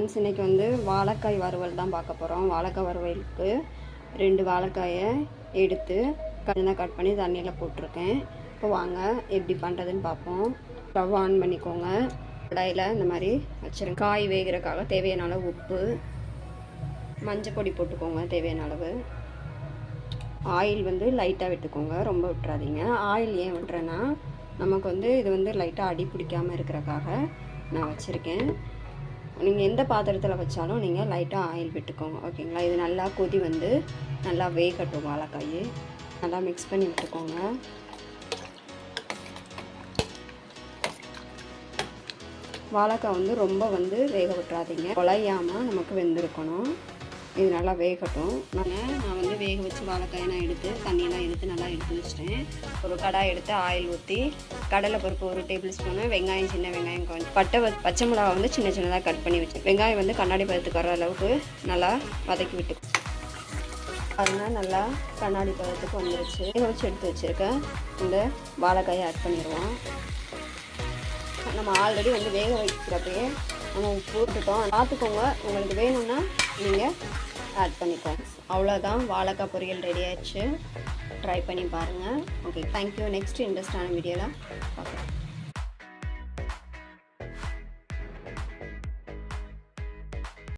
இன்றைக்கி வந்து வாழைக்காய் வறுவல் தான் பார்க்க போகிறோம் வாழைக்காய் வறுவலுக்கு ரெண்டு வாழைக்காயை எடுத்து கண்ணாக கட் பண்ணி தண்ணியில் போட்டிருக்கேன். இப்போ வாங்க எப்படி பண்ணுறதுன்னு பார்ப்போம். ஸ்டவ் ஆன் பண்ணிக்கோங்க. கடாயில் இந்த மாதிரி வச்சுருங்க. காய் வேகிறதுக்காக தேவையான அளவு உப்பு மஞ்சள் பொடி போட்டுக்கோங்க தேவையான அளவு. ஆயில் வந்து லைட்டாக விட்டுக்கோங்க ரொம்ப விட்டுறாதீங்க. ஆயில் ஏன் விட்டுறேன்னா நமக்கு வந்து இது வந்து லைட்டாக அடி பிடிக்காமல் இருக்கிறக்காக நான் வச்சுருக்கேன். நீங்கள் எந்த பாத்திரத்தில் வச்சாலும் நீங்கள் லைட்டாக ஆயில் விட்டுக்கோங்க ஓகேங்களா இது நல்லா கொதி வந்து நல்லா வேகட்டும் வாழைக்காய். நல்லா மிக்ஸ் பண்ணி விட்டுக்கோங்க. வாழைக்காய் வந்து ரொம்ப வந்து வேக விட்டுறாதீங்க. குழையாமல் நமக்கு வெந்திருக்கணும். இது நல்லா வேகட்டும். நான் நான் வந்து வேக வச்சு வாழைக்காயை நான் எடுத்து தண்ணியெல்லாம் எடுத்து நல்லா எடுத்து வச்சிட்டேன். ஒரு கடாய் எடுத்து ஆயில் ஊற்றி கடலை பருப்பு ஒரு டேபிள் ஸ்பூனு வெங்காயம் சின்ன வெங்காயம் பட்டை பச்சை மிளகா வந்து சின்ன சின்னதாக கட் பண்ணி வச்சேன் வெங்காயம் வந்து கண்ணாடி பதத்துக்கு வர அளவுக்கு நல்லா வதக்கி விட்டு. அதனால் நல்லா கண்ணாடி பதத்துக்கு வந்துருச்சு. வேக வச்சு எடுத்து வச்சுருக்கேன். இந்த வாழைக்காயை ஆட் பண்ணிடுவோம். நம்ம ஆல்ரெடி வந்து வேக வைக்கிறப்பயே நம்ம போட்டுட்டோம் பார்த்துக்கோங்க. உங்களுக்கு வேணும்னா நீங்கள் ஆட் பண்ணிக்கோங்க. அவ்வளோதான் வாழைக்காய் பொரியல் ரெடி ஆயிடுச்சு. ட்ரை பண்ணி பாருங்கள் ஓகே தேங்க்யூ நெக்ஸ்ட் இன்ட்ரெஸ்டான வீடியோவில் பார்க்கலாம்.